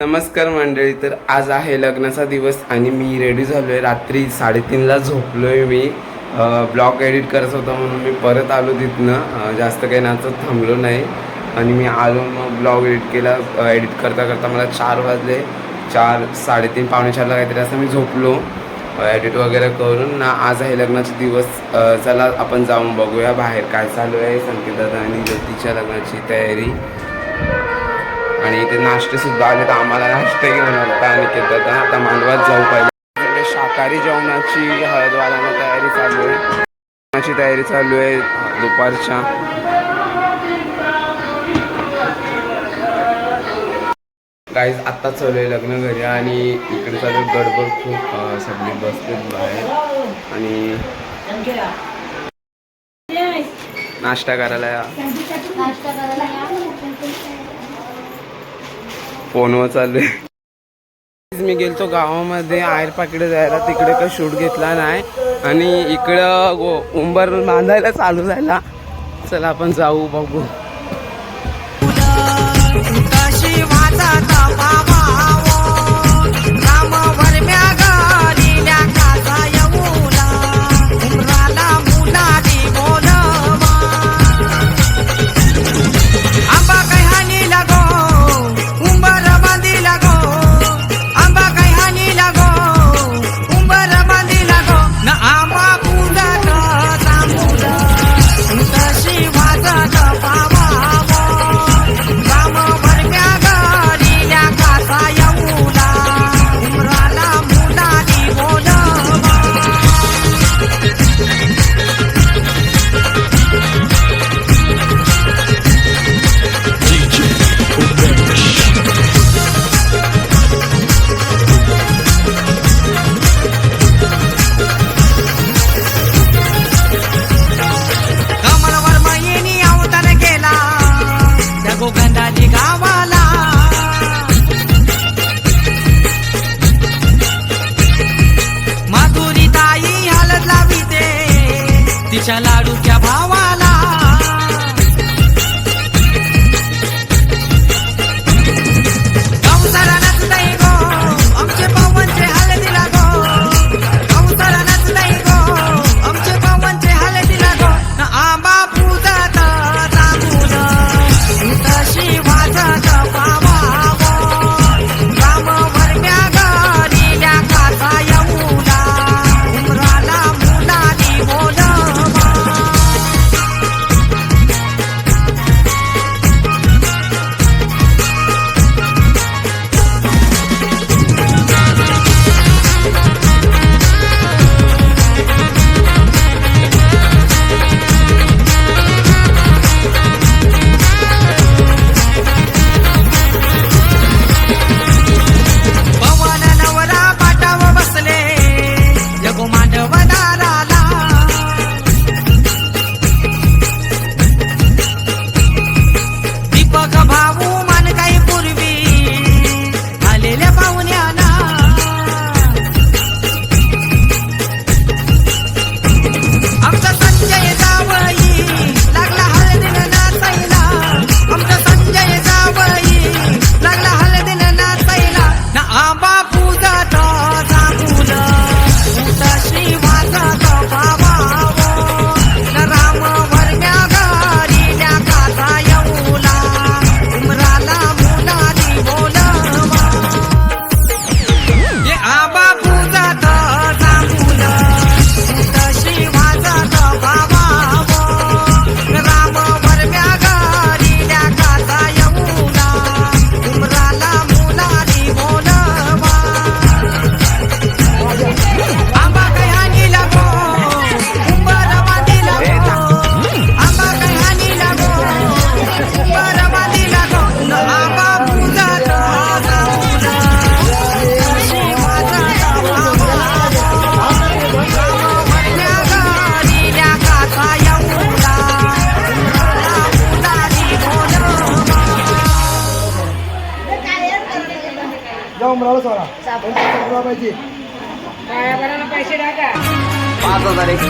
नमस्कार मंडळी तर आज आहे लग्नाचा दिवस आणि मी रेडी झालो आहे रात्री साडेतीनला झोपलो आहे मी ब्लॉग एडिट करत होता म्हणून मी परत आलो तिथनं. जास्त काही नाचत थांबलो नाही. आणि मी आलो मग ब्लॉग एडिट केला. एडिट करता करता मला चार वाजले. चार साडेतीन पावणे चारला काहीतरी असं मी झोपलो. एडिट वगैरे करून. ना आज आहे लग्नाचा दिवस. चला आपण जाऊन बघूया बाहेर काय चालू आहे. संकेत दादा आणि ज्योतीच्या लग्नाची तयारी. आणि इथे नाश्ते सुद्धा आले तर आम्हाला नाश्ता घेऊन होता आणि ते दादा आता मांडवात जाऊ पाहिजे शाकाहारी जेवणाची हळद तयारी चालू आहे. जेवणाची तयारी चालू आहे दुपारच्या. काहीच आत्ता चालू आहे लग्न घरी आणि इकडे चालू गडबड खूप सगळे सगळी बाहेर. आणि नाश्ता करायला या. फोनवर चालू आहे. मी गेलतो गावामध्ये आयर पाकिडे जायला. तिकडे काही शूट घेतला नाही. आणि इकडं गो उंबर बांधायला चालू झाला. चला आपण जाऊ बघू. bala. पाहिजे पाच हजार एक.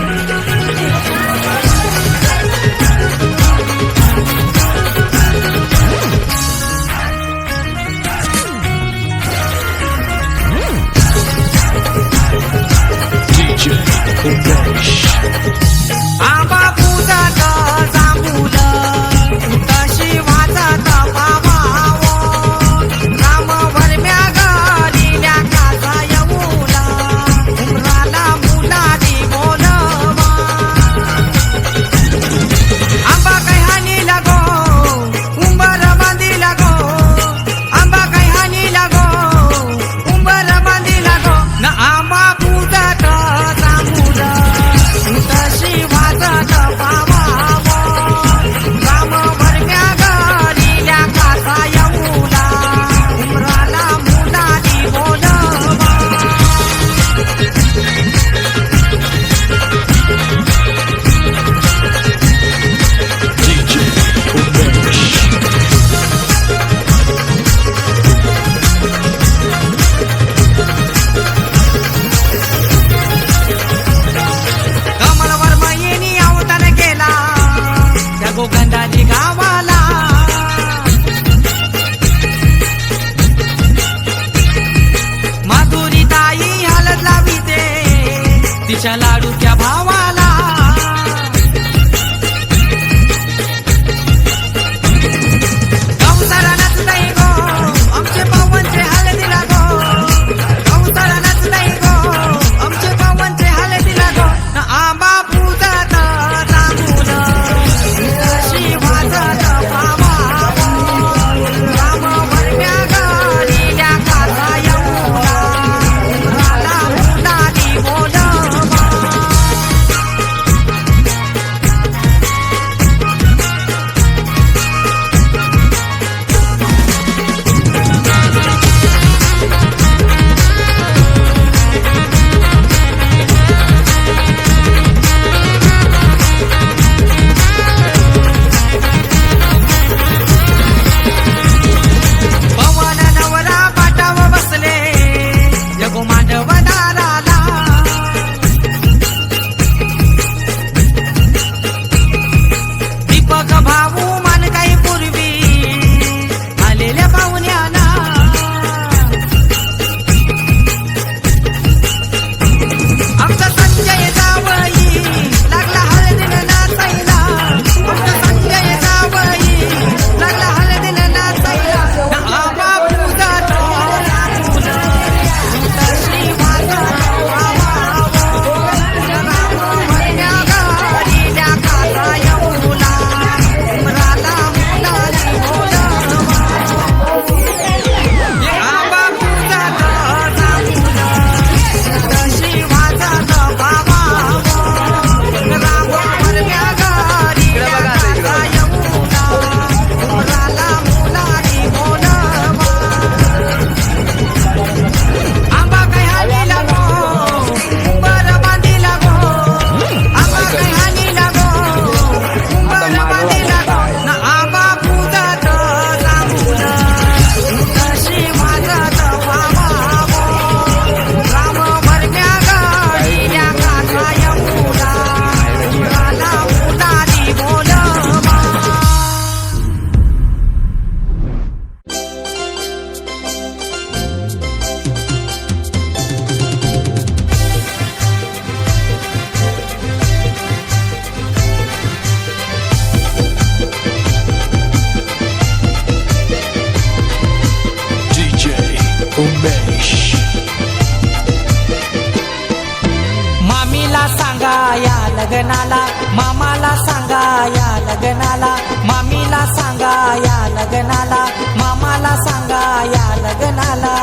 सांगा या लग्नाला मामाला सांगा या लग्नाला मामीला सांगा या लग्नाला मामाला सांगा या लग्नाला.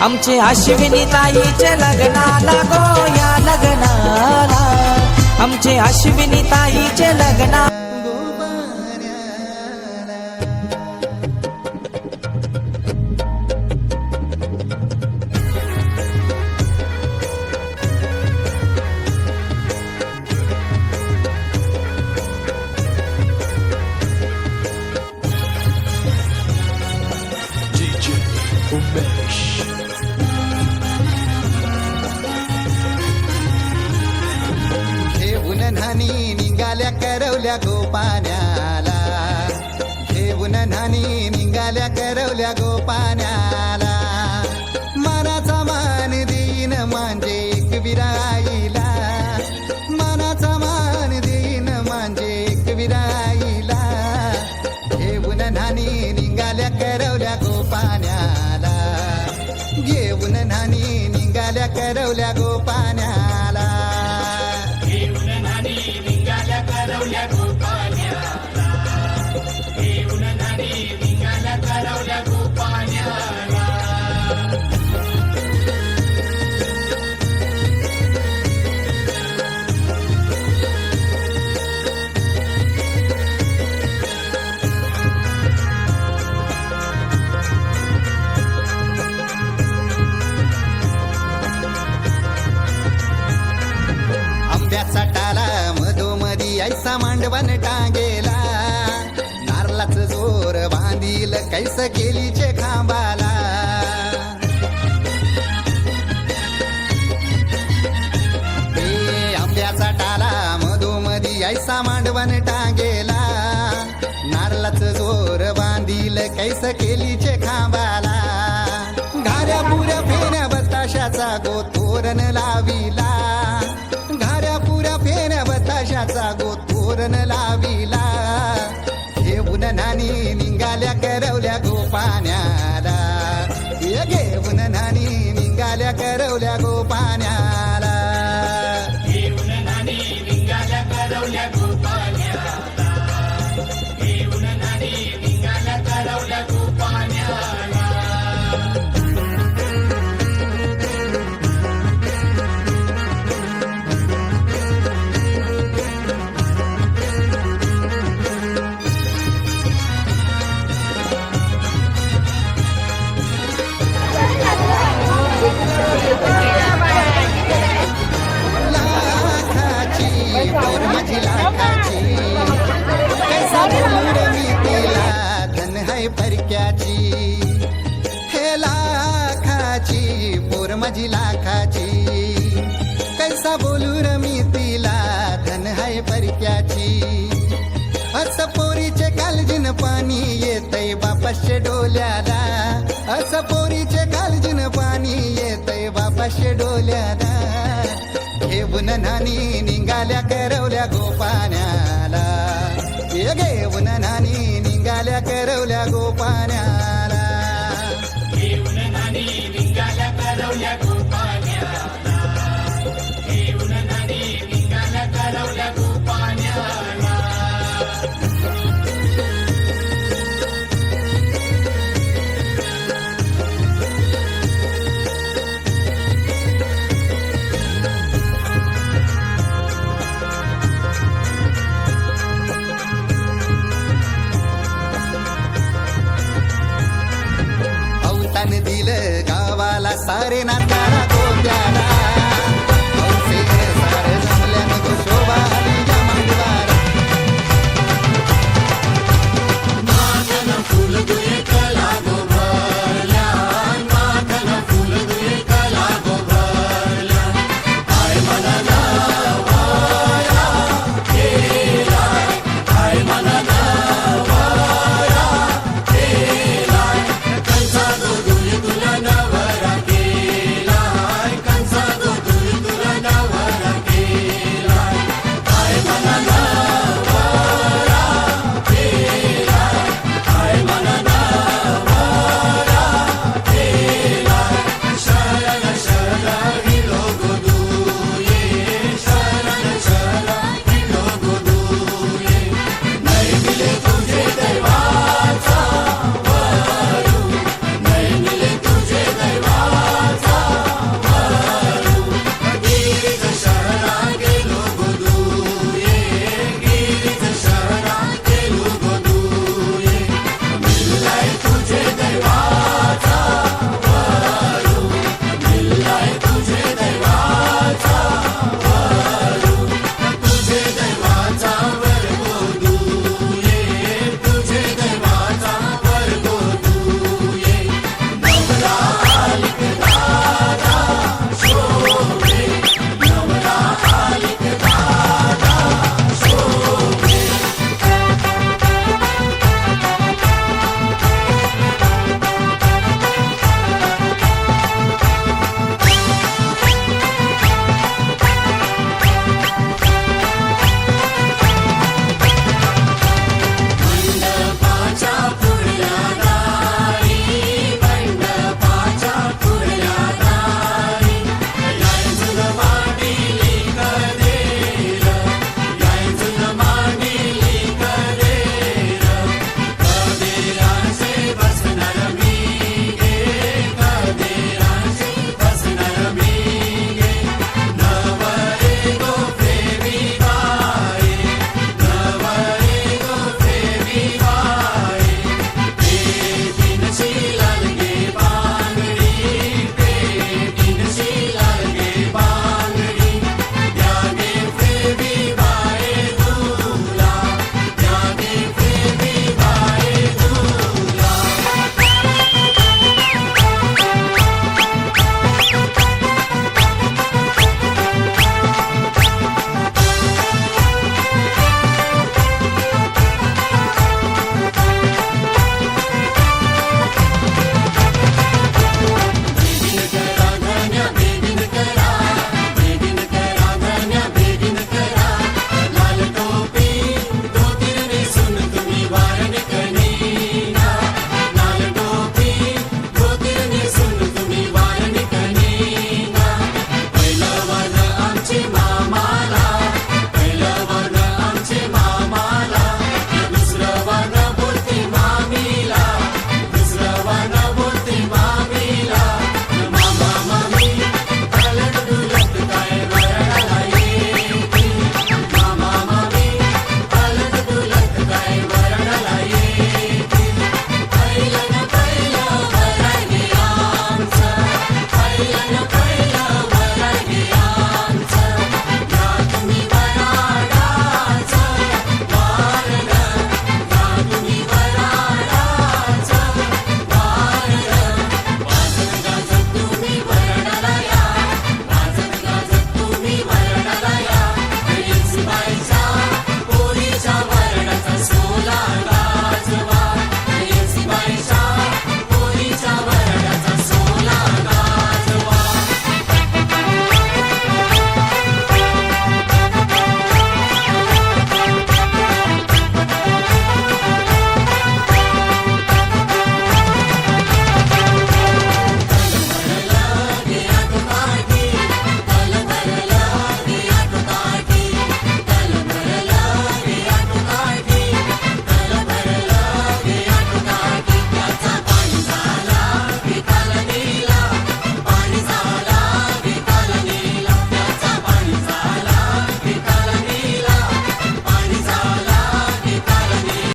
आमचे अश्विनी ताईचे लग्नाला गो या लग्नाला. आमचे अश्विनी ताईचे लग्नाला निघाल्या गोपाण्याला. घेऊन नानी निघाल्या करवल्या गोपाण्याला. मनाचा मान देईन म्हणजे एक विराईला. मनाचा मान देईन म्हणजे एक विराईला. घेऊन नानी निघाल्या करवल्या गोपाण्याला. घेऊन नानी निघाल्या करवल्या गोपा कैस गेलीचे खांबाला. आंब्याचा टाला मधोमधी ऐसा मांडवन टांगेला. नारलाच जोर बांधील कैस केलीचे खांबाला. घाऱ्या पुऱ्या फेण्या बताशाचा गो तोरण लाविला. घाऱ्या पुऱ्या फेण्या बताशाचा गो तोरण लाविला. घेऊन नानी निघाल्या करवल्या गोपाण्या वळसा पोरीचे कालजीन पाणी येतय बापाशे डोल्यादा घेऊन नानी निघाल्या करवल्या गोपाण्याला. हे घेऊन नानी निघाल्या करवल्या गोपाण्याला.